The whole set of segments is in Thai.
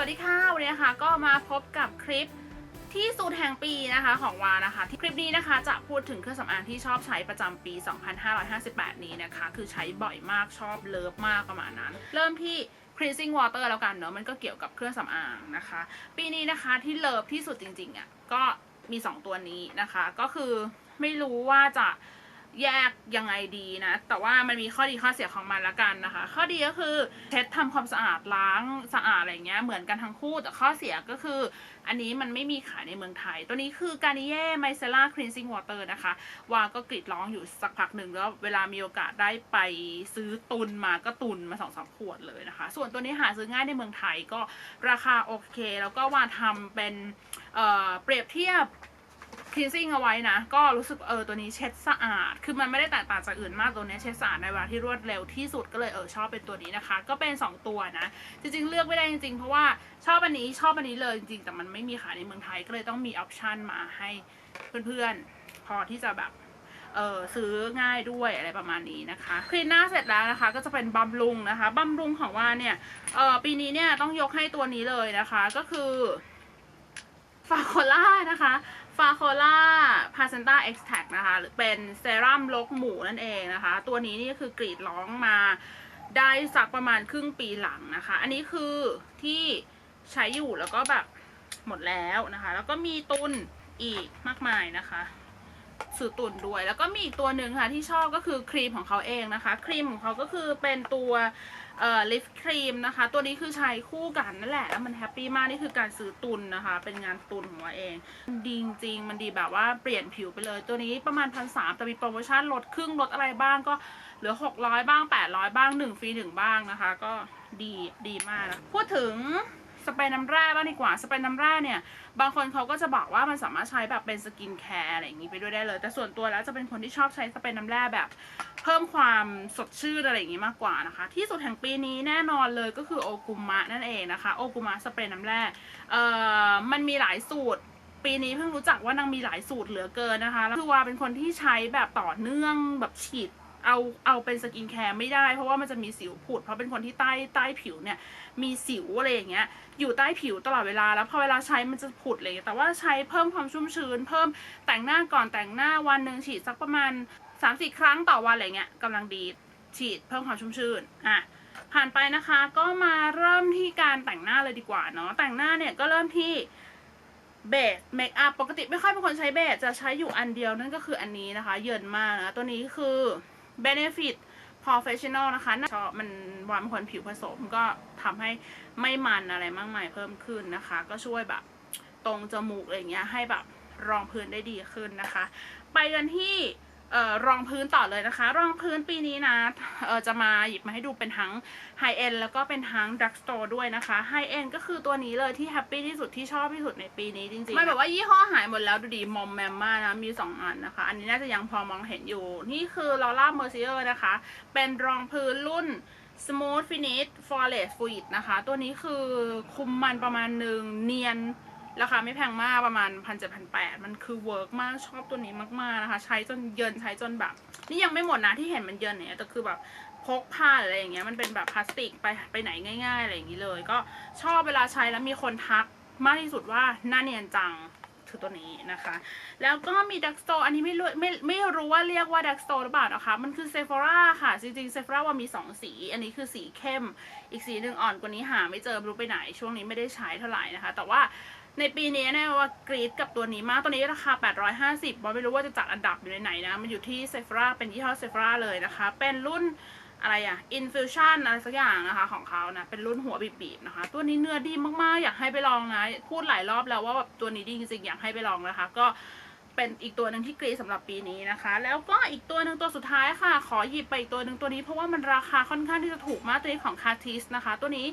สวัสดีค่ะวันนี้นะคะก็มาพบกับคลิปที่สูตรแห่งปีนะคะของวานะคะที่คลิปนี้นะคะจะพูดถึงเครื่องสำอางที่ชอบใช้ประจำปี 2558 นี้นะคะ คือใช้บ่อยมากชอบเลิฟมากประมาณนั้น เริ่มที่ cleansing water แล้วกันเนอะมันก็เกี่ยวกับเครื่องสำอางนะคะ ปีนี้นะคะที่เลิฟที่สุดจริงๆอะก็มี 2 ตัวนี้นะคะ ก็คือไม่รู้ว่าจะ แยกยังไงดีนะ แต่ว่ามันมีข้อดีข้อเสียของมันละกันนะคะ ข้อดีก็คือเช็ดทำความสะอาดล้างสะอาดอะไรเงี้ยเหมือนกันทั้งคู่ แต่ข้อเสียก็คือ อันนี้มันไม่มีขายในเมืองไทย ตัวนี้คือ Garnier Micellar Cleansing Water นะคะ ว่าก็กรีดร้องอยู่สักพักหนึ่งแล้วเวลามีโอกาสได้ไปซื้อตุนมาก็ตุนมาสองสามขวดเลยนะคะ ส่วนตัวนี้หาซื้อง่ายในเมืองไทยก็ราคาโอเค แล้วก็ว่าทำเป็นเเปรียบเทียบ cleansing เอาไว้นะ ก็รู้สึกเออตัวนี้เช็ดสะอาด คือมันไม่ได้แตกต่างจากอื่นมากตัวนี้เช็ดสะอาดในเวลาที่รวดเร็วที่สุดก็เลยเออชอบเป็นตัวนี้นะคะ ก็เป็น 2 ตัวนะ จริงๆ เลือกไม่ได้จริงๆ เพราะว่าชอบอันนี้ชอบอันนี้เลยจริงๆ แต่มันไม่มีขายในเมืองไทยก็เลยต้องมีออปชันมาให้เพื่อนๆ พอที่จะแบบเออซื้อง่ายด้วยอะไรประมาณนี้นะคะคลีนหน้าเสร็จแล้วนะคะ ก็จะเป็นบำรุงนะคะบำรุงของว่าเนี่ยเออปีนี้เนี่ยต้องยกให้ตัวนี้เลยนะคะ ก็คือฟาโคล่านะคะ ฟาโคล่าพาเซนต้าเอ็กซ์แทนะคะหรือเป็นเซรั่มลกหมูนั่นเองนะคะ ตัวนี้นี่คือกรีดร้องมาได้สักประมาณครึ่งปีหลังนะคะ อันนี้คือที่ใช้อยู่แล้วก็แบบหมดแล้วนะคะ แล้วก็มีตุนอีกมากมายนะคะสื่อตุนด้วย แล้วก็มีอีกตัวหนึ่งค่ะที่ชอบก็คือครีมของเขาเองนะคะ ครีมของเขาก็คือเป็นตัว เอ่อลิฟครีมนะคะ ตัวนี้คือใช้คู่กันนั่นแหละ แล้วมันแฮปปี้มาก นี่คือการซื้อตุนนะคะ เป็นงานตุนของเราเองดีจริง มันดีแบบว่าเปลี่ยนผิวไปเลย ตัวนี้ประมาณพันสามแต่มีโปรโมชั่นลดครึ่งลดอะไรบ้างก็เหลือ 600 บ้าง 800 บ้าง1ฟรี1บ้างนะคะ ก็ดีดีมากนะพูดถึง สเปรย์น้ำแร่บ้างดีกว่าสเปรย์น้ำแร่เนี่ยบางคนเขาก็จะบอกว่ามันสามารถใช้แบบเป็นสกินแคร์อะไรอย่างนี้ไปด้วยได้เลย แต่ส่วนตัวแล้วจะเป็นคนที่ชอบใช้สเปรย์น้ำแร่แบบ เพิ่มความสดชื่นอะไรอย่างนี้มากกว่านะคะ ที่สุดแห่งปีนี้แน่นอนเลยก็คือโอกุมะนั่นเองนะคะโอกุมะสเปรย์น้ำแร่เอ่อมันมีหลายสูตรปีนี้เพิ่งรู้จักว่านางมีหลายสูตรเหลือเกินนะคะ แล้วคือว่าเป็นคนที่ใช้แบบต่อเนื่องแบบฉีด เอาเอาเป็นสกินแคร์ไม่ได้ เพราะว่ามันจะมีสิวผุด เพราะเป็นคนที่ใต้ใต้ผิวเนี่ยมีสิวอะไรอย่างเงี้ยอยู่ใต้ผิวตลอดเวลา แล้วพอเวลาใช้มันจะผุดอะไรอย่างเลย แต่ว่าใช้เพิ่มความชุ่มชื้น เพิ่มแต่งหน้าก่อนแต่งหน้าวันหนึ่งฉีดสักประมาณ3าสี่ครั้งต่อวันอะไรเงี้ยกำลังดีฉีดเพิ่มความชุ่มชื้นอะผ่านไปนะคะก็มาเริ่มที่การแต่งหน้าเลยดีกว่าเนาะแต่งหน้าเนี่ยก็เริ่มที่เบสเมคอัพปกติไม่ค่อยเป็นคนใช้เบสจะใช้อยู่อันเดียวนั่นก็คืออันนี้นะคะ เยินมากนะตัวนี้คือ Benefit Professional นะคะชอบมันวามคนผิวผสมก็ทำให้ไม่มันอะไรมากมายเพิ่มขึ้นนะคะ ก็ช่วยแบบตรงจมูกอะไรเงี้ยให้แบบรองพื้นได้ดีขึ้นนะคะ ไปกันที่ ออรองพื้นต่อเลยนะคะ รองพื้นปีนี้นะเออจะมาหยิบมาให้ดูเป็นทั้งไฮเอ็นแล้วก็เป็นทั้งดักสโตร์ด้วยนะคะไฮเอ็นก็คือตัวนี้เลยที่แฮปปี้ที่สุดที่ชอบที่สุดในปีนี้จริงๆไม่แบบว่ายี่ห้อหายหมดแล้วดูดีมอมแมมมากนะมีสองอันนะคะ อันนี้น่าจะยังพอมองเห็นอยู่ นี่คือลอร่าเมอร์ซิเออร์นะคะ เป็นรองพื้นรุ่น Smooth Finish Flawless Fluid นะคะ ตัวนี้คือคุมมันประมาณหนึ่งเนียน ราคาไม่แพงมากประมาณพันเจ็ดพันแปดมันคือเวิร์กมากชอบตัวนี้มากๆนะคะ ใช้จนเยินใช้จนแบบ นี่ยังไม่หมดนะที่เห็นมันเยินเนี่ยแต่คือแบบพกพาอะไรอย่างเงี้ยมันเป็นแบบพลาสติกไปไปไหนง่ายๆอะไรอย่างงี้เลย ก็ชอบเวลาใช้แล้วมีคนทักมากที่สุดว่าหน้าเนียนจังคือตัวนี้นะคะ แล้วก็มีดักโตอันนี้ไม่รู้ไม่ไม่รู้ว่าเรียกว่าดักโตหรือเปล่านะคะ มันคือเซฟ h ร่าค่ะ จริงๆเซฟ h ร่าว่ามี 2 สี อันนี้คือสีเข้ม อีกสีหนึ่งอ่อนกว่านี้หาไม่เจอรู้ไปไหน ช่วงนี้ไม่ได้ใช้เท่าไหร่นะคะ แต่ว่า ในปีนี้เนี่ยว่ากรีดกับตัวนี้มากตัวนี้ราคา 850 บอลไม่รู้ว่าจะจัดอันดับอยู่ในไหนนะ มันอยู่ที่เซฟราเป็นยี่ห้อเซฟราเลยนะคะ เป็นรุ่นอะไรอะ infusion อะไรสักอย่างนะคะของเขานะ เป็นรุ่นหัวบีบๆนะคะ ตัวนี้เนื้อดีมากๆ อยากให้ไปลองนะ พูดหลายรอบแล้วว่าแบบตัวนี้ดีจริงๆ อยากให้ไปลองนะคะ ก็ เป็นอีกตัวหนึ่งที่กรีดสำหรับปีนี้นะคะ แล้วก็อีกตัวหนึ่งตัวสุดท้ายค่ะ ขอหยิบไปอีกตัวหนึ่งตัวนี้เพราะว่ามันราคาค่อนข้างที่จะถูกมากตัวนี้ของ c a r t i s นะคะ ตัวนี้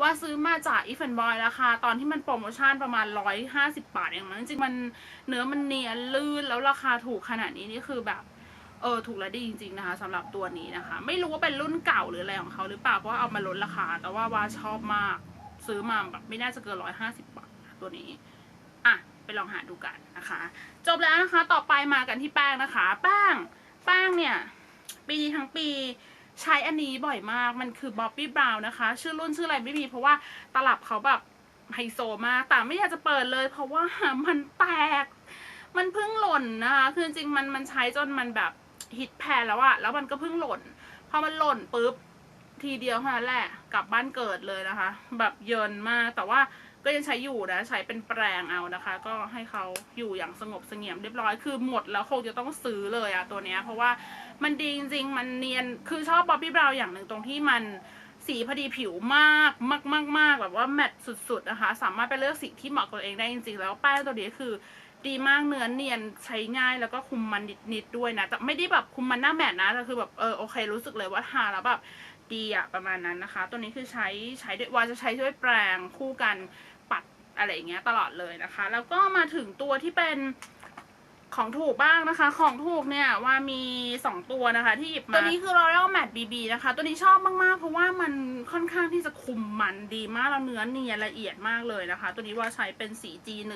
ว่าซื้อมาจาก e f a n Boy ราคาตอนที่มันโปรโมชั่นประมาณ 150 บาทเองมั้งจริงมันเนื้อมันเนียนลื่นแล้วราคาถูกขนาดนี้นี่คือแบบเออถูกและดีจริงๆนะคะสำหรับตัวนี้นะคะ ไม่รู้ว่าเป็นรุ่นเก่าหรืออะไรของเขาหรือเปล่าเพราะว่าเอามาลดราคา แต่ว่าว่าชอบมากซื้อมาแบบไม่น่าจะเกินร้อยห้าสิบบาทตัวนี้ อะ ไปลองหาดูกันนะคะ จบแล้วนะคะต่อไปมากันที่แป้งนะคะ แป้งแป้งเนี่ย ปีทั้งปีใช้อันนี้บ่อยมากมันคือ Bobbi Brown นะคะ ชื่อรุ่นชื่ออะไรไม่มี เพราะว่าตลับเขาแบบไฮโซมากแต่ไม่อยากจะเปิดเลย เพราะว่ามันแตก มันเพิ่งหล่นนะคะ คือจริงๆมันมันใช้จนมันแบบฮิตแพนแล้วอะแล้วมันก็เพิ่งหล่น พอมันหล่นปุ๊บทีเดียวเท่านั้นแหละกลับบ้านเกิดเลยนะคะ แบบเยินมากแต่ว่า ก็ยังใช้อยู่นะ ใช้เป็นแปรงเอานะคะ ก็ให้เขาอยู่อย่างสงบเสงี่ยมเรียบร้อยคือหมดแล้วคงจะต้องซื้อเลยอะตัวเนี้ยเพราะว่ามันดีจริงๆ มันเนียนคือชอบบ๊อบบี้บราวน์อย่างหนึ่งตรงที่มันสีพอดีผิวมากมากมากมากแบบว่าแมทสุดๆนะคะ สามารถไปเลือกสีที่เหมาะกับตัวเองได้จริงๆ แล้วแป้งตัวนี้คือดีมากเนื้อเนียนใช้ง่ายแล้วก็คุมมันนิดๆด้วยนะแต่ไม่ได้แบบคุมมันหน้าแมทนะแต่คือแบบเออโอเครู้สึกเลยว่าทาแล้วแบบ ดีอะประมาณนั้นนะคะ ตัวนี้คือใช้ใช้ด้วยว่าจะใช้ด้วยแปรงคู่กันปัดอะไรอย่างเงี้ยตลอดเลยนะคะ แล้วก็มาถึงตัวที่เป็นของถูกบ้างนะคะ ของถูกเนี่ยว่ามีสองตัวนะคะ ที่หยิบมา ตัวนี้คือ L'Oreal Matte BB นะคะ ตัวนี้ชอบมาก ๆ เพราะว่ามันค่อนข้างที่จะคุมมันดีมากแล้วเนื้อเนียนละเอียดมากเลยนะคะ ตัวนี้ว่าใช้เป็นสี G1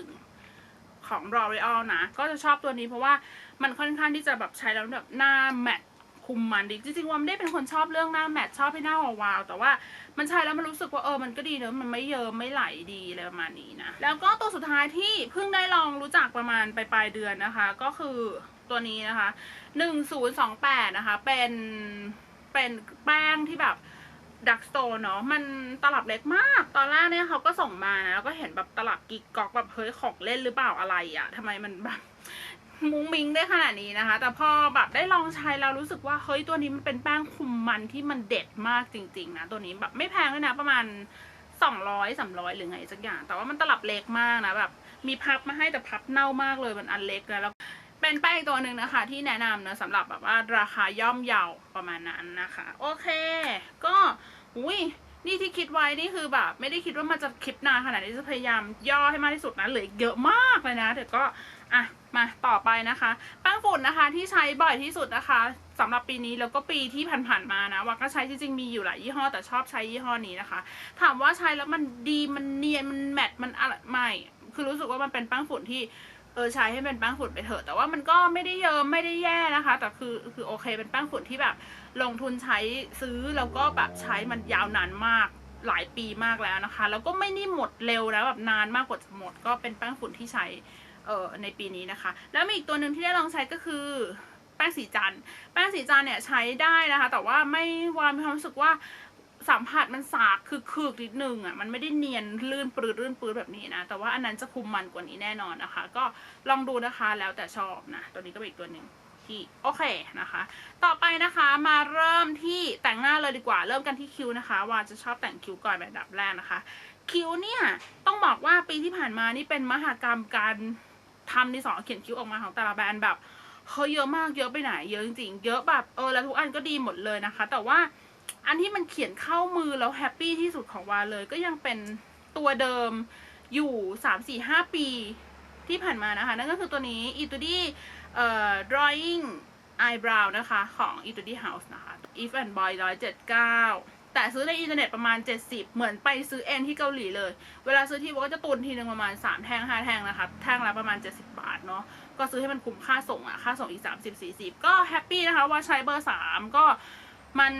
ของ L'Oreal นะ ก็จะชอบตัวนี้เพราะว่ามันค่อนข้างที่จะแบบใช้แล้วแบบหน้าแมตต์ คุมมันดีจริงๆว่าไม่ได้เป็นคนชอบเรื่องหน้าแมตต์ชอบให้หน้าวาวๆแต่ว่ามันใช้แล้วมันรู้สึกว่าเออมันก็ดีเนอะมันไม่เยิมไม่ไหลดีอะไรประมาณนี้นะแล้วก็ตัวสุดท้ายที่เพิ่งได้ลองรู้จักประมาณปลายๆเดือนนะคะ ก็คือตัวนี้นะคะหนึ่งศูนย์สองแปดนะคะเป็นเป็นแป้งที่แบบดักสโตนเนาะมันตลับเล็กมาก ตอนแรกเนี่ยเขาก็ส่งมานะแล้วก็เห็นแบบตลับกิกก๊อกแบบเฮ้ยของเล่นหรือเปล่าอะไรอะทำไมมันแบบ มุ้งมิงได้ขนาดนี้นะคะ แต่พอแบบได้ลองใช้แล้วรู้สึกว่าเฮ้ยตัวนี้มันเป็นแป้งคุมมันที่มันเด็ดมากจริงๆนะตัวนี้แบบไม่แพงด้วยนะประมาณสองร้อยสามร้อยหรือไงสักอย่าง แต่ว่ามันตลับเล็กมากนะแบบมีพับมาให้แต่พับเน่ามากเลยมันอันเล็กแล้ว เป็นแป้งตัวหนึ่งนะคะ ที่แนะนำนะสำหรับแบบว่าราคาย่อมเยาประมาณนั้นนะคะ โอเค ก็อุ้ยนี่ที่คิดไว้นี่คือแบบ ไม่ได้คิดว่ามันจะคลิปนานขนาดนี้จะพยายามย่อให้มากที่สุดนะเหลือเยอะมากเลยนะเดี๋ยวก็ อะมาต่อไปนะคะแป้งฝุ่นนะคะที่ใช้บ่อยที่สุดนะคะสำหรับปีนี้แล้วก็ปีที่ผ่านๆมานะว่าก็ใช้จริงๆมีอยู่หลายยี่ห้อแต่ชอบใช้ยี่ห้อนี้นะคะ ถามว่าใช้แล้วมันดีมันเนียนมันแมทมันอะไรไม่คือรู้สึกว่ามันเป็นแป้งฝุ่นที่เออใช้ให้เป็นแป้งฝุ่นไปเถอะแต่ว่ามันก็ไม่ได้เยิมไม่ได้แย่นะคะ แต่คือคือโอเคเป็นแป้งฝุ่นที่แบบลงทุนใช้ซื้อแล้วก็แบบใช้มันยาวนานมากหลายปีมากแล้วนะคะ แล้วก็ไม่ได้หมดเร็วนะแบบนานมากกว่าจะหมด ก็เป็นแป้งฝุ่นที่ใช้ เออในปีนี้นะคะ แล้วมีอีกตัวหนึ่งที่ได้ลองใช้ก็คือแป้งสีจันแป้งสีจันเนี่ยใช้ได้นะคะ แต่ว่าไม่วานมีความรู้สึกว่าสัมผัสมันสากคือคืกนิดนึงอะมันไม่ได้เนียนลื่นปลืดลื่นปลืดแบบนี้นะ แต่ว่าอันนั้นจะคุมมันกว่านี้แน่นอนนะคะ ก็ลองดูนะคะแล้วแต่ชอบนะ ตัวนี้ก็เป็นอีกตัวหนึ่งที่โอเคนะคะ ต่อไปนะคะมาเริ่มที่แต่งหน้าเลยดีกว่า เริ่มกันที่คิ้วนะคะว่าจะชอบแต่งคิ้วก่อนเป็นอันดับแรกนะคะ คิ้วเนี่ยต้องบอกว่าปีที่ผ่านมานี่เป็นมหากรรมการ ทำดินสอเขียนคิ้วออกมาของแต่ละแบรนด์แบบเฮ้ยเยอะมากเยอะไปไหนเยอะจริงๆ เยอะแบบเออแล้วทุกอันก็ดีหมดเลยนะคะ แต่ว่าอันที่มันเขียนเข้ามือแล้วแฮปปี้ที่สุดของวาเลยก็ยังเป็นตัวเดิมอยู่สามสี่ห้าปีที่ผ่านมานะคะ นั่นก็คือตัวนี้ e t u d i เอ่อ drawing eyebrow นะคะ ของ e t u d i house นะคะ if and boy 179 แต่ซื้อในอินเทอร์เน็ตประมาณ 70 เหมือนไปซื้อเอ็นที่เกาหลีเลย เวลาซื้อที่วาก็จะตุนทีนึงประมาณ 3 แท่ง 5 แท่งนะคะ แท่งละประมาณ 70 บาทเนาะ ก็ซื้อให้มันคุ้มค่าส่งอะค่าส่งอีก 30 40 ก็แฮปปี้นะคะว่าใช้เบอร์ 3 ก็มัน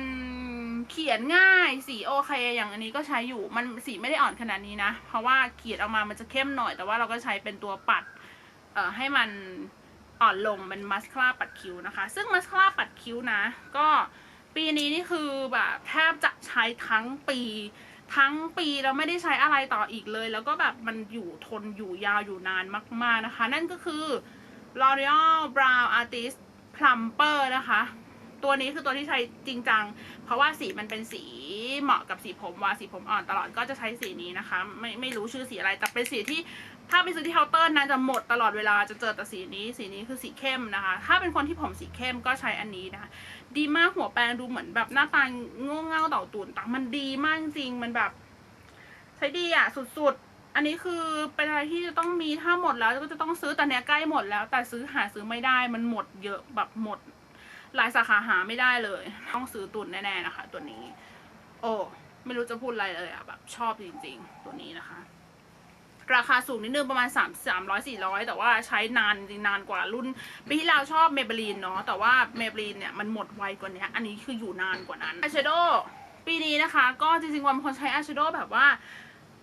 เขียนง่ายสีโอเคอย่างอันนี้ก็ใช้อยู่มันสีไม่ได้อ่อนขนาดนี้นะ เพราะว่าเขียนออกมามันจะเข้มหน่อย แต่ว่าเราก็ใช้เป็นตัวปัดเอ่อให้มันอ่อนลงเป็นมัสคาร่าปัดคิ้วนะคะ ซึ่งมัสคาร่าปัดคิ้วนะ ก็ ปีนี้นี่คือแบบแทบจะใช้ทั้งปีทั้งปีแล้วไม่ได้ใช้อะไรต่ออีกเลย แล้วก็แบบมันอยู่ทนอยู่ยาวอยู่นานมาก ๆนะคะ นั่นก็คือ L'Oreal Brow Artist Plumper นะคะ ตัวนี้คือตัวที่ใช้จริงจัง ราะว่าสีมันเป็นสีเหมาะกับสีผมว่าสีผมอ่อนตลอดก็จะใช้สีนี้นะคะ ไม่ไม่รู้ชื่อสีอะไร แต่เป็นสีที่ถ้าไปซื้อที่เคาน์เตอร์นะจะหมดตลอดเวลาจะเจอแต่สีนี้ สีนี้คือสีเข้มนะคะ ถ้าเป็นคนที่ผมสีเข้มก็ใช้อันนี้นะคะดีมากหัวแปรงดูเหมือนแบบหน้าตาโง่เง่าเต่าตุ่นแต่มันดีมากจริงมันแบบ ใช้ดีอะสุดๆ อันนี้คือเป็นอะไรที่จะต้องมีถ้าหมดแล้วก็จะต้องซื้อแต่เนี้ยใกล้หมดแล้ว แต่ซื้อหาซื้อไม่ได้มันหมดเยอะแบบหมด หลายสาขาหาไม่ได้เลย ต้องซื้อตุนแน่ๆนะคะ ตัวนี้ โอ้ไม่รู้จะพูดอะไรเลยอะแบบชอบจริงๆ ตัวนี้นะคะ ราคาสูงนิดนึงประมาณ 3 3 0 0 400 แต่ว่าใช้นานจริงนานกว่ารุ่นปีที่แล้วชอบเมเบลีนเนาะแต่ว่าเมเบลีนเนี่ยมันหมดไวกว่านี้อันนี้คืออยู่นานกว่านั้นอายแชโดว์ปีนี้นะคะ ก็จริงๆวันเป็นคนใช้อายแชโดว์แบบว่า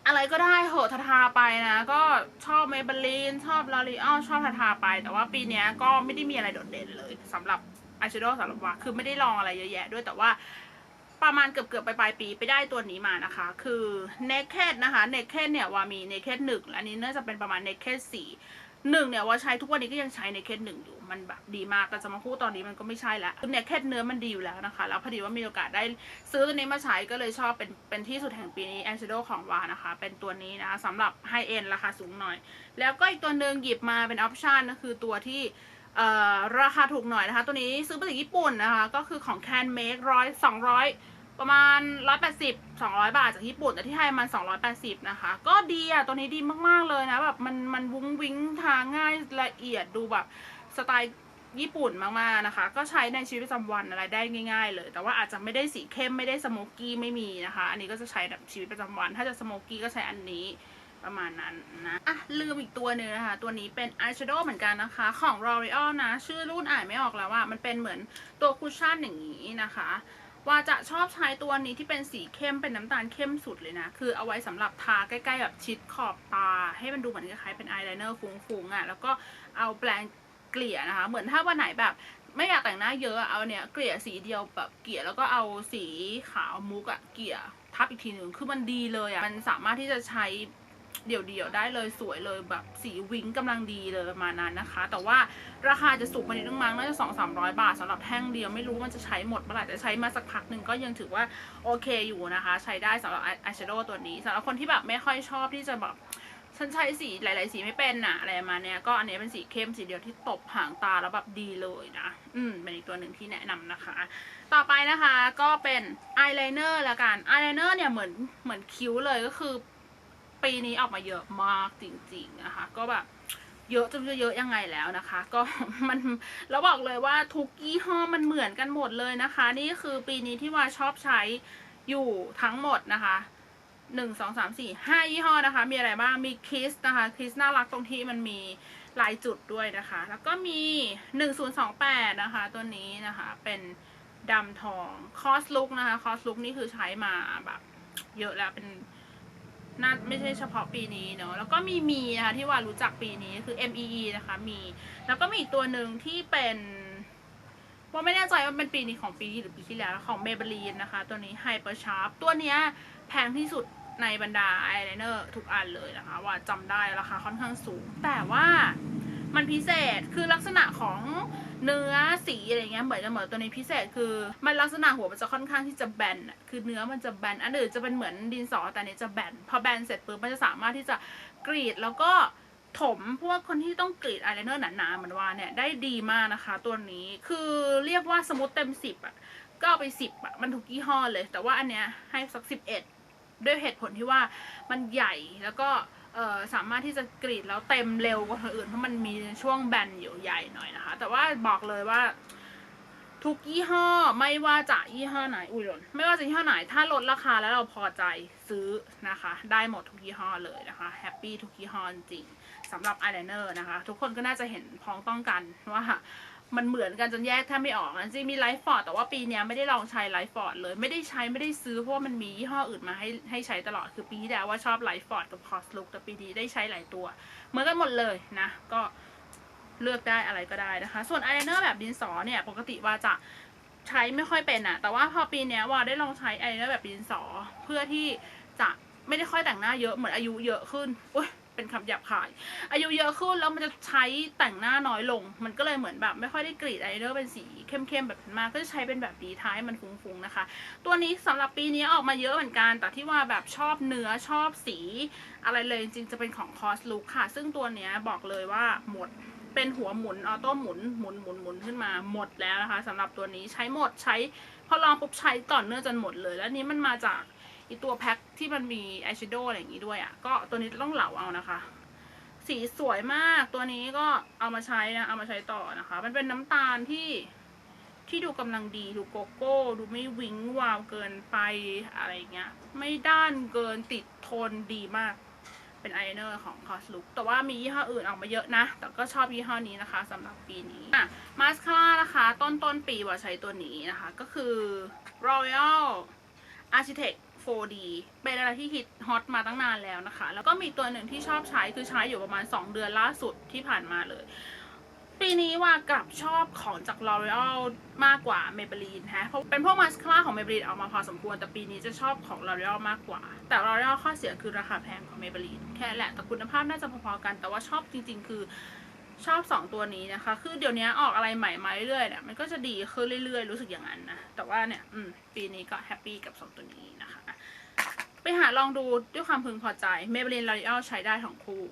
อะไรก็ได้เหอะทาทาไปนะ ก็ชอบเมเบลีนชอบลอรีออลชอบทาทาไป แต่ว่าปีนี้ก็ไม่ได้มีอะไรโดดเด่นเลยสำหรับ อายแชโดว์สำหรับว่าคือไม่ได้ลองอะไรเยอะแยะด้วยแต่ว่าประมาณเกือบเกือบไปปลายปีไปได้ตัวนี้มานะคะ คือ Naked นะคะ Naked เนี่ยว่ามี Naked หนึ่งอันนี้น่าจะเป็นประมาณ Naked สี่หนึ่งเนี่ยว่าใช้ทุกวันนี้ก็ยังใช้ Naked หนึ่งอยู่มันแบบดีมากแต่จะมาพูดตอนนี้มันก็ไม่ใช่แล้วคือ Naked เนื้อมันดีอยู่แล้วนะคะ แล้วพอดีว่ามีโอกาสได้ซื้อตัวนี้มาใช้ก็เลยชอบเป็นเป็นที่สุดแห่งปีนี้ Eyeshadow ของวานะคะ เป็นตัวนี้นะคะสำหรับไฮเอ็นราคาสูงหน่อย แล้วก็อีกตัวหนึ่งหยิบมาเป็นออปชันก็คือตัวที่ ราคาถูกหน่อยนะคะ ตัวนี้ซื้อมาจากญี่ปุ่นนะคะ ก็คือของ Can Make ร้อยสองร้อยประมาณ 180 200 บาทจากญี่ปุ่น แต่ที่ไทยมัน 280 นะคะ ก็ดีอะ ตัวนี้ดีมากๆเลยนะแบบมันมันวุ้งวิ้งทาง่ายละเอียดดูแบบสไตล์ญี่ปุ่นมากๆนะคะ ก็ใช้ในชีวิตประจำวันอะไรได้ง่าย ๆ เลย แต่ว่าอาจจะไม่ได้สีเข้มไม่ได้สโมกกี้ไม่มีนะคะ อันนี้ก็จะใช้แบบชีวิตประจำวัน ถ้าจะสโมกกี้ก็ใช้อันนี้ ประมาณนั้นนะ อะ ลืมอีกตัวหนึ่งนะคะ ตัวนี้เป็นอายแชโดว์เหมือนกันนะคะ ของ L'Oreal นะ ชื่อรุ่นอ่านไม่ออกแล้วว่ามันเป็นเหมือนตัวคุชชั่นอย่างนี้นะคะ ว่าจะชอบใช้ตัวนี้ที่เป็นสีเข้มเป็นน้ำตาลเข้มสุดเลยนะ คือเอาไว้สำหรับทาใกล้ๆแบบชิดขอบตา ให้มันดูเหมือนคล้ายๆเป็นอายไลเนอร์ฟุ้งๆอะแล้วก็เอาแปรงเกลี่ยนะคะ เหมือนถ้าวันไหนแบบไม่อยากแต่งหน้าเยอะอะเอาเนี่ยเกลี่ยสีเดียวแบบเกลี่ยแล้วก็เอาสีขาวมุกอะเกลี่ยทับอีกทีหนึ่งคือมันดีเลยอะมันสามารถที่จะใช้ เดี่ยวๆได้เลยสวยเลยแบบสีวิงกำลังดีเลยประมาณนั้นนะคะ แต่ว่าราคาจะสูงไปนิดนึงมั้งน่าจะสองสามร้อยบาทสำหรับแท่งเดียวไม่รู้มันจะใช้หมดเมื่อไหร่แต่ใช้มาสักพักหนึ่งก็ยังถือว่าโอเคอยู่นะคะ ใช้ได้สำหรับอายแชโดว์ตัวนี้สำหรับคนที่แบบไม่ค่อยชอบที่จะแบบฉันใช้สีหลาย ๆ สีไม่เป็นน่ะอะไรมาเนี้ยก็อันนี้เป็นสีเข้มสีเดียวที่ตบหางตาแล้วแบบดีเลยนะ อืมเป็นอีกตัวหนึ่งที่แนะนำนะคะ ต่อไปนะคะก็เป็นอายไลเนอร์ละกันอายไลเนอร์เนี่ยเหมือนเหมือนคิ้วเลยก็คือ ปีนี้ออกมาเยอะมากจริงๆนะคะ ก็แบบเยอะจนจะเยอะยังไงแล้วนะคะ ก็มันแล้วบอกเลยว่าทุกยี่ห้อมันเหมือนกันหมดเลยนะคะ นี่คือปีนี้ที่ว่าชอบใช้อยู่ทั้งหมดนะคะหนึ่งสองสามสี่ห้ายี่ห้อนะคะ มีอะไรบ้างมีคิสนะคะคิสน่ารักตรงที่มันมีลายจุดด้วยนะคะ แล้วก็มีหนึ่งศูนย์สองแปดนะคะ ตัวนี้นะคะเป็นดำทองคอสลุกนะคะคอสลุกนี่คือใช้มาแบบ เยอะแล้วเป็น น่าไม่ใช่เฉพาะปีนี้เนาะแล้วก็มีมีนะคะที่ว่ารู้จักปีนี้คือ MEE นะคะมีแล้วก็มีอีกตัวหนึ่งที่เป็นว่าไม่แน่ใจว่าเป็นปีนี้ของปีที่หรือปีที่แล้วของเมเบลีนนะคะ ตัวนี้ไฮเปอร์ชาร์ปตัวเนี้ยแพงที่สุดในบรรดาอายไลเนอร์ทุกอันเลยนะคะ ว่าจำได้ราคาค่อนข้างสูง แต่ว่า มันพิเศษคือลักษณะของเนื้อสีอะไรเงี้ยเหมือนกันเหมือนตัวนี้พิเศษคือ มันลักษณะหัวมันจะค่อนข้างที่จะแบนคือเนื้อมันจะแบนอันอื่นจะเป็นเหมือนดินสอแต่นี้จะแบนพอแบนเสร็จปุ๊บมันจะสามารถที่จะกรีดแล้วก็ถมพวกคนที่ต้องกรีดอายไลเนอร์หนาๆเหมือนว่าเนี่ยได้ดีมากนะคะ ตัวนี้คือเรียกว่าสมมติเต็มสิบอะก็เอาไปสิบอะมันทุกยี่ห้อเลย แต่ว่าอันเนี้ยให้สักสิบเอ็ดด้วยเหตุผลที่ว่ามันใหญ่แล้วก็ สามารถที่จะกรีดแล้วเต็มเร็วกว่าคนอื่นเพราะมันมีช่วงแบนอยู่ใหญ่หน่อยนะคะ แต่ว่าบอกเลยว่า ทุกยี่ห้อไม่ว่าจะยี่ห้อไหนอุ้ยหล่นไม่ว่าจะยี่ห้อไหนถ้าลดราคาแล้วเราพอใจซื้อนะคะ ได้หมดทุกยี่ห้อเลยนะคะแฮปปี้ทุกยี่ห้อจริงสำหรับอายไลเนอร์นะคะ ทุกคนก็น่าจะเห็นพ้องต้องกันว่า มันเหมือนกันจนแยกแทบไม่ออกจริงๆมีไลฟ์ฟอร์ดแต่ว่าปีนี้ไม่ได้ลองใช้ไลฟ์ฟอร์ดเลยไม่ได้ใช้ไม่ได้ซื้อเพราะว่ามันมียี่ห้ออื่นมาให้ให้ใช้ตลอดคือปีที่แล้วว่าชอบไลฟ์ฟอร์ดกับคอสลุกแต่ปีนี้ได้ใช้หลายตัว เหมือนกันหมดเลยนะ ก็เลือกได้อะไรก็ได้นะคะ ส่วนอายไลเนอร์แบบดินสอเนี่ยปกติว่าจะใช้ไม่ค่อยเป็นอะแต่ว่าพอปีนี้ว่าได้ลองใช้อายไลเนอร์แบบดินสอเพื่อที่จะไม่ได้ค่อยแต่งหน้าเยอะเหมือนอายุเยอะขึ้นอุ้ย เป็นคำหยาบคาย อายุเยอะขึ้นแล้วมันจะใช้แต่งหน้าน้อยลง มันก็เลยเหมือนแบบไม่ค่อยได้กรีดอายไลเนอร์เป็นสีเข้มๆแบบนั้นมากก็จะใช้เป็นแบบดีท้ายมันฟุ้งๆนะคะ ตัวนี้สำหรับปีนี้ออกมาเยอะเหมือนกัน แต่ที่ว่าแบบชอบเนื้อชอบสี อะไรเลยจริงๆจะเป็นของคอสลุกค่ะ ซึ่งตัวเนี้ยบอกเลยว่าหมดเป็นหัวหมุนออโต้หมุนหมุนหมุนหมุนขึ้นมาหมดแล้วนะคะสำหรับตัวนี้ใช้หมดใช้พอลองปุ๊บใช้ต่อเนื่องจนหมดเลย แล้วนี้มันมาจาก อีตัวแพ็คที่มันมีอายแชโดว์อะไรอย่างงี้ด้วยอะ่ะ ก็ตัวนี้ต้องเหลาเอานะคะ สีสวยมากตัวนี้ก็เอามาใช้นะ เอามาใช้ต่อนะคะ มันเป็นน้ำตาลที่ที่ดูกำลังดี ดูโกโก้ ดูไม่วิ้งวาวเกินไปอะไรเงี้ย ไม่ด้านเกินติดโทนดีมาก เป็นอายไลเนอร์ของ c o s Look แต่ว่ามียี่ห้ออื่นออกมาเยอะนะ แต่ก็ชอบยี่ห้อนี้นะคะสำหรับปีนี้อะมาสคาร่านะคะ ต้นต้นปีว่าใช้ตัวนี้นะคะ ก็คือ Royal Architect 4D เป็นอะไรที่ฮิตฮอตมาตั้งนานแล้วนะคะ แล้วก็มีตัวหนึ่งที่ชอบใช้คือใช้อยู่ประมาณ 2 เดือนล่าสุดที่ผ่านมาเลย ปีนี้ว่ากลับชอบของจาก L'Oreal มากกว่า Maybelline ฮะเพราะเป็นพวกมาสคาร่าของ Maybelline ออกมาพอสมควร แต่ปีนี้จะชอบของ L'Oreal มากกว่า แต่ L'Oreal ข้อเสียคือราคาแพงของ Maybelline แค่แหละแต่คุณภาพน่าจะพอๆกัน แต่ว่าชอบจริง ๆ คือชอบ 2 ตัวนี้นะคะ คือเดี๋ยวนี้ออกอะไรใหม่มาเรื่อยๆเนี่ย มันก็จะดีขึ้นเรื่อยๆ รู้สึกอย่างนั้นนะ แต่ว่าเนี่ย อืม ปีนี้ก็แฮปปี้กับ 2 ตัวนี้ หาลองดูด้วยความพึงพอใจ Maybelline L'Oreal ใช้ได้ทั้งคู่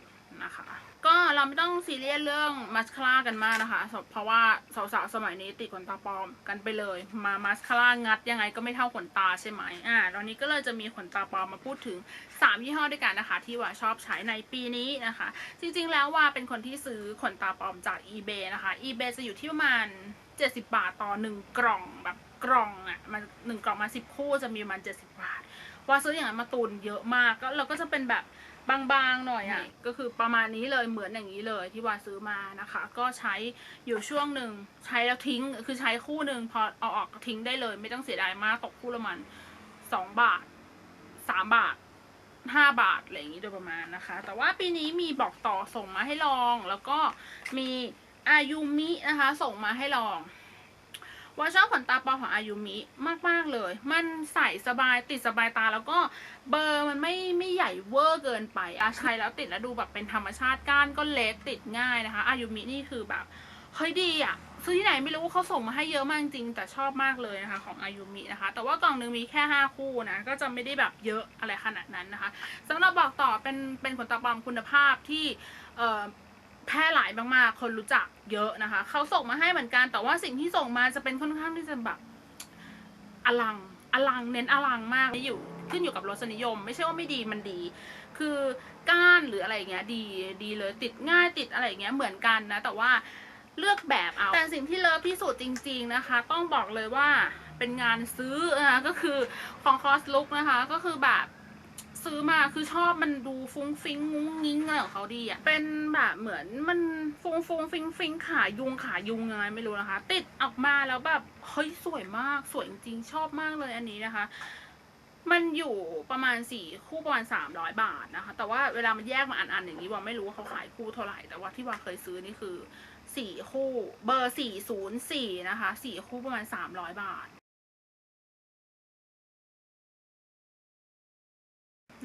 นะคะ ก็เราไม่ต้องซีเรียสเรื่องมาสคาร่ากันมากนะคะ เพราะว่าสาวๆสมัยนี้ติดขนตาปลอมกันไปเลย มามาสคาร่างัดยังไงก็ไม่เท่าขนตาใช่ไหมอ่าตอนนี้ก็เลยจะมีขนตาปลอมมาพูดถึง 3 ยี่ห้อด้วยกันนะคะ ที่ว่าชอบใช้ในปีนี้นะคะ จริงๆแล้วว่าเป็นคนที่ซื้อขนตาปลอมจาก eBay นะคะ eBay จะอยู่ที่ประมาณ 70 บาทต่อ 1 กล่องแบบกล่องอะ่ะมันหนึ่งกล่องมา 10 คู่จะมีประมาณ 70 บาท ว่าซื้ออย่างนั้นมาตุนเยอะมากก็เราก็จะเป็นแบบบางๆหน่อยอะก็คือประมาณนี้เลยเหมือนอย่างนี้เลยที่ว่าซื้อมานะคะ ก็ใช้อยู่ช่วงหนึ่งใช้แล้วทิ้งคือใช้คู่หนึ่งพอเอาออกก็ทิ้งได้เลย ไม่ต้องเสียดายมากตกคู่ละมันสองบาทสามบาทห้าบาทอะไรอย่างนี้โดยประมาณนะคะ แต่ว่าปีนี้มีบอกต่อส่งมาให้ลอง แล้วก็มีอายุมินะคะ ส่งมาให้ลอง ว่าชอบขนตาปลอมของอายุมิมาก ๆ เลย มันใส่สบายติดสบายตาแล้วก็เบอร์มันไม่ไม่ใหญ่เวอร์เกินไปอาใช้แล้วติดแล้วดูแบบเป็นธรรมชาติก้านก็เล็กติดง่ายนะคะอายุมินี่คือแบบเฮ้ยดีอะซื้อที่ไหนไม่รู้เขาส่งมาให้เยอะมากจริงแต่ชอบมากเลยนะคะของอายุมินะคะ แต่ว่ากล่องนึงมีแค่ 5 คู่นะก็จะไม่ได้แบบเยอะอะไรขนาดนั้นนะคะสำหรับบอกต่อเป็นเป็นขนตาปลอมคุณภาพที่เอ่อ แพร่หลายมากๆ คนรู้จักเยอะนะคะ เขาส่งมาให้เหมือนกัน แต่ว่าสิ่งที่ส่งมาจะเป็นค่อนข้างที่จะแบบอลัง อลัง เน้นอลังมากอยู่ ขึ้นอยู่กับรสนิยม ไม่ใช่ว่าไม่ดีมันดี คือก้านหรืออะไรอย่างเงี้ยดี ดีเลย ติดง่ายติดอะไรอย่างเงี้ยเหมือนกันนะ แต่ว่าเลือกแบบเอา แต่สิ่งที่เลิฟที่สุดจริง ๆนะคะ ต้องบอกเลยว่าเป็นงานซื้อนะคะก็คือของคอสลุกนะคะ ก็คือแบบ ซื้อมาคือชอบมันดูฟุ้งฟิ้งงุ้งงิ้งอะไรของเขาดีอะเป็นแบบเหมือนมันฟุ้งฟุ้งฟิ้งฟิ้งขายุงขายุงยังไงไม่รู้นะคะ ติดออกมาแล้วแบบเฮ้ยสวยมากสวยจริงๆชอบมากเลยอันนี้นะคะ มันอยู่ประมาณสี่คู่ประมาณสามร้อยบาทนะคะ แต่ว่าเวลามันแยกมาอันๆอย่างนี้ว่าไม่รู้ว่าเขาขายคู่เท่าไหร่แต่ว่าที่ว่าเคยซื้อนี่คือสี่คู่เบอร์สี่ศูนย์สี่นะคะสี่คู่ประมาณสามร้อยบาท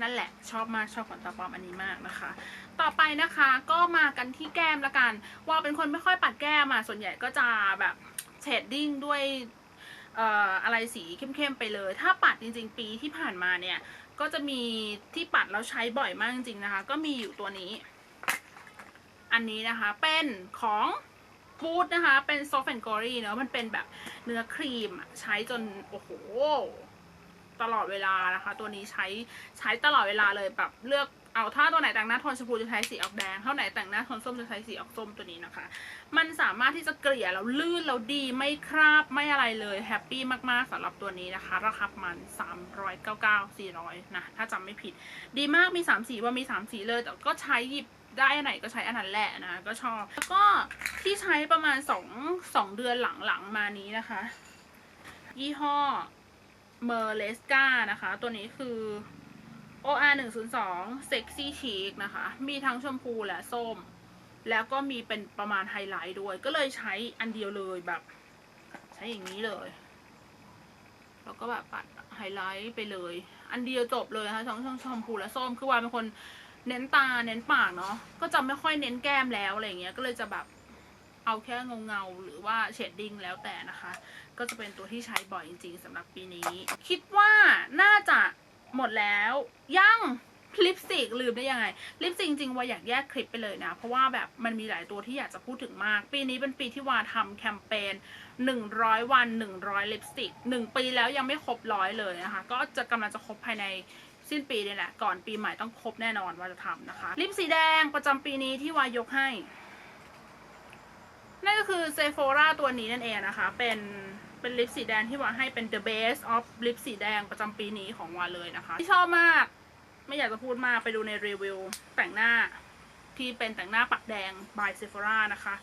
นั่นแหละชอบมากชอบขนตาปลอมอันนี้มากนะคะ ต่อไปนะคะก็มากันที่แก้มละกันว่าเป็นคนไม่ค่อยปัดแก้มอะส่วนใหญ่ก็จะแบบเชดดิ้งด้วยอะไรสีเข้มๆไปเลย ถ้าปัดจริงๆปีที่ผ่านมาเนี่ย ก็จะมีที่ปัดแล้วใช้บ่อยมากจริงๆนะคะ ก็มีอยู่ตัวนี้ อันนี้นะคะเป็นของฟูดนะคะ เป็นซอฟต์แอนด์กอรี่เนอะมันเป็นแบบเนื้อครีมใช้จน โอ้โห ตลอดเวลานะคะ ตัวนี้ใช้ใช้ตลอดเวลาเลยแบบเลือกเอาถ้าตัวไหนแต่งหน้าโทนชมพูจะใช้สีออกแดงเท่าไหนแต่งหน้าโทนส้มจะใช้สีออกส้มตัวนี้นะคะ มันสามารถที่จะเกลี่ยแล้วลื่นแล้วดีไม่คราบไม่อะไรเลยแฮปปี้มากๆสำหรับตัวนี้นะคะ ราคาประมัน 399 400 นะ ถ้าจำไม่ผิด ดีมากมี 3 สีว่ามี 3 สีเลย แต่ก็ใช้หยิบได้อันไหนก็ใช้อันนั้นแหละนะ ก็ชอบ แล้วก็ที่ใช้ประมาณ 2 2 เดือนหลังๆมานี้นะคะ ยี่ห้อ เมอร์เลสกานะคะ ตัวนี้คือ OR 1 0 2 Sexy Chic นะคะ มีทั้งชมพูและส้ม แล้วก็มีเป็นประมาณไฮไลท์ด้วย ก็เลยใช้อันเดียวเลยแบบ ใช้อย่างนี้เลย แล้วก็แบบปัดไฮไลท์ไปเลย อันเดียวจบเลยนะคะทั้งทั้งชมพูและส้ม คือวายเป็นคนเน้นตาเน้นปากเนาะ ก็จะไม่ค่อยเน้นแก้มแล้วอะไรเงี้ย ก็เลยจะแบบเอาแค่เงาเงาหรือว่าเชดดิ้งแล้วแต่นะคะ ก็จะเป็นตัวที่ใช้บ่อยจริง ๆสำหรับปีนี้ คิดว่าน่าจะหมดแล้ว ยังลิปสติกลืมได้ยังไงลิปสติกจริงๆว่าอยากแยกคลิปไปเลยนะ เพราะว่าแบบมันมีหลายตัวที่อยากจะพูดถึงมาก ปีนี้เป็นปีที่วาทำแคมเปญ100 วัน 100ลิปสติก1ปีแล้วยังไม่ครบร้อยเลยนะคะ ก็จะกำลังจะครบภายในสิ้นปีนี่แหละ ก่อนปีใหม่ต้องครบแน่นอนว่าจะทำนะคะ ลิปสีแดงประจำปีนี้ที่วายกให้ นั่นก็คือเซโฟราตัวนี้นั่นเองนะคะ เป็น เป็นลิปสีแดงที่ว่าให้เป็น the best of ลิปสีแดงประจำปีนี้ของวาเลยนะคะ ที่ชอบมาก ไม่อยากจะพูดมากไปดูในรีวิวแต่งหน้าที่เป็นแต่งหน้าปักแดง by Sephora นะคะ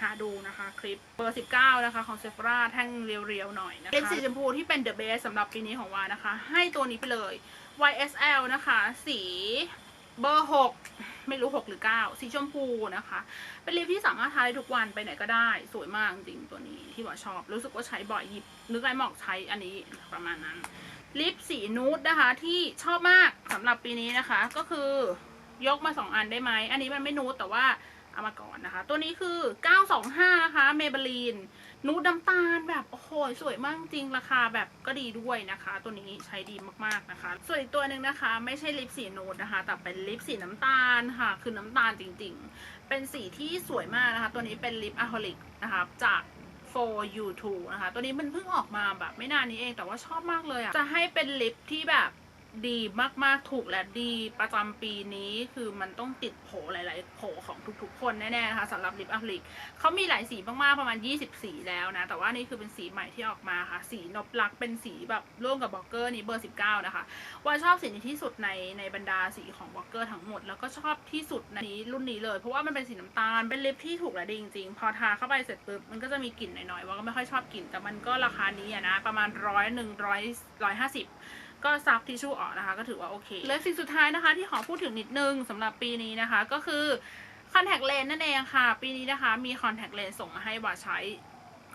หาดูนะคะคลิปเบอร์ 19 นะคะของเซฟราแท่งเรียวๆหน่อยนะคะเป็นสีชมพูที่เป็นเดอะเบสสำหรับปีนี้ของวานะคะ ให้ตัวนี้ไปเลย YSL นะคะ สีเบอร์ 6 ไม่รู้6หรือ9สีชมพูนะคะ เป็นลิปที่สามารถทาได้ทุกวันไปไหนก็ได้ สวยมากจริงตัวนี้ที่ว่าชอบ รู้สึกว่าใช้บ่อยหยิบนึกไรไมอกใช้อันนี้ประมาณนั้น ลิปสีนูดนะคะที่ชอบมากสำหรับปีนี้นะคะ ก็คือยกมา2อันได้ไหม อันนี้มันไม่นูดแต่ว่าเอามาก่อนนะคะ ตัวนี้คือ 925 นะคะเมเบลี นูดน้ำตาลแบบโอ้โหสวยมากจริงราคาแบบก็ดีด้วยนะคะ ตัวนี้ใช้ดีมากๆนะคะ ส่วนอีกตัวหนึ่งนะคะ ไม่ใช่ลิปสีนูดนะคะ แต่เป็นลิปสีน้ำตาลค่ะ คือน้ำตาลจริงๆ เป็นสีที่สวยมากนะคะ ตัวนี้เป็นลิปอะโ o ลิกนะคะจาก for you too นะคะ ตัวนี้มันเพิ่งออกมาแบบไม่นานนี้เองแต่ว่าชอบมากเลยอะจะให้เป็นลิปที่แบบ ดีมากๆถูกและดีประจำปีนี้คือมันต้องติดโผหลาย ๆ โผของทุกๆ คนแน่ๆนะคะสำหรับลิปอะคริลิกเขามีหลายสีมาก ๆ ประมาณ 20 สีแล้วนะ แต่ว่านี่คือเป็นสีใหม่ที่ออกมาค่ะ สีนบลักเป็นสีแบบร่วมกับบล็อกเกอร์นี้เบอร์ 19 นะคะว่าชอบสีนี้ที่สุดในในบรรดาสีของบล็อกเกอร์ทั้งหมด แล้วก็ชอบที่สุดในนี้รุ่นนี้เลย เพราะว่ามันเป็นสีน้ำตาลเป็นลิปที่ถูกและดีจริง ๆ พอทาเข้าไปเสร็จปุ๊บมันก็จะมีกลิ่นหน่อยๆว่าก็ไม่ค่อยชอบกลิ่นแต่มันก็ราคานี้อะนะประมาณร้อยหนึ่งร้อยร้อยห้าสิบ ก็ซับทิชชู่ออกนะคะ ก็ถือว่าโอเค และสิ่งสุดท้ายนะคะ ที่ขอพูดถึงนิดนึงสำหรับปีนี้นะคะ ก็คือคอนแทคเลนส์นั่นเองค่ะ ปีนี้นะคะ มีคอนแทคเลนส์ส่งมาให้ว่าใช้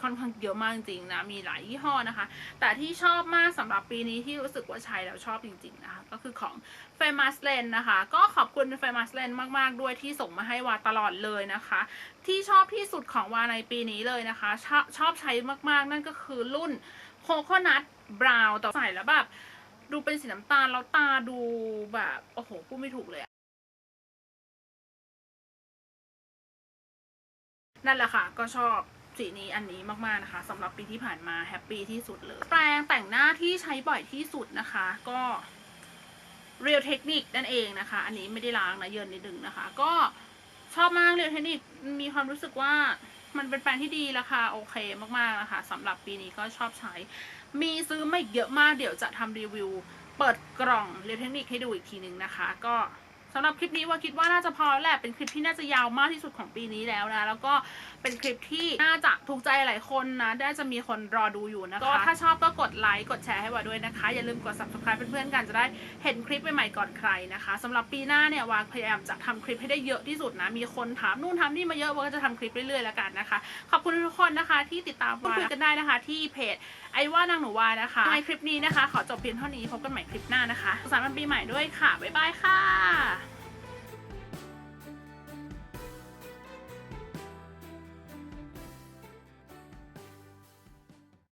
ค่อนข้างเยอะมากจริงนะ มีหลายยี่ห้อนะคะ แต่ที่ชอบมากสำหรับปีนี้ที่รู้สึกว่าใช้แล้วชอบจริงๆนะคะ ก็คือของ Famous Lens นะคะ ก็ขอบคุณ Famous Lens มากๆ ด้วยที่ส่งมาให้วาตลอดเลยนะคะ ที่ชอบที่สุดของวาในปีนี้เลยนะคะ ชอบชอบใช้มากๆ นั่นก็คือรุ่น Coconut Brown แต่ใส่แล้วแบบ ดูเป็นสีน้ำตาลแล้วตาดูแบบโอ้โหพูดไม่ถูกเลยอะนั่นแหละค่ะ ก็ชอบสีนี้อันนี้มากๆนะคะสำหรับปีที่ผ่านมาแฮปปี้ที่สุดเลยแปรงแต่งหน้าที่ใช้บ่อยที่สุดนะคะ ก็ Real Technique นั่นเองนะคะ อันนี้ไม่ได้ล้างนะเยินนิดนึงนะคะ ก็ชอบมาก Real Technique มีความรู้สึกว่ามันเป็นแปรงที่ดีราคาโอเคมากๆนะคะสำหรับปีนี้ก็ชอบใช้ มีซื้อไมาอีกเยอะมากเดี๋ยวจะทำรีวิว เปิดกล่องเรียนเทคนิคให้ดูอีกทีหนึ่งนะคะ ก็สำหรับคลิปนี้ว่าคิดว่าน่าจะพอแล้วแหละเป็นคลิปที่น่าจะยาวมากที่สุดของปีนี้แล้วนะ แล้วก็เป็นคลิปที่น่าจะถูกใจหลายคนนะน่าจะมีคนรอดูอยู่นะคะก็ถ้าชอบก็กดไลค์กดแชร์ให้ว่าด้วยนะคะ อย่าลืมกด subscribe เพื่อนๆกันจะได้เห็นคลิปใหม่ๆก่อนใครนะคะสำหรับปีหน้าเนี่ยวางพยายามจะทำคลิปให้ได้เยอะที่สุดนะมีคนถามนู่นทำนี่มาเยอะว่าก็จะทำคลิปเรื่อยๆแล้วกันนะคะ ขอบคุณทุกคนนะคะที่ติดตามวาคุยกันได้นะคะ ที่เพจไอ้ว่านางหนูวานะคะในคลิปนี้นะคะ ขอจบเพียงเท่านี้พบกันใหม่คลิปหน้านะคะสุขสันต์วันปีใหม่ด้วยค่ะบ๊ายบายค่ะ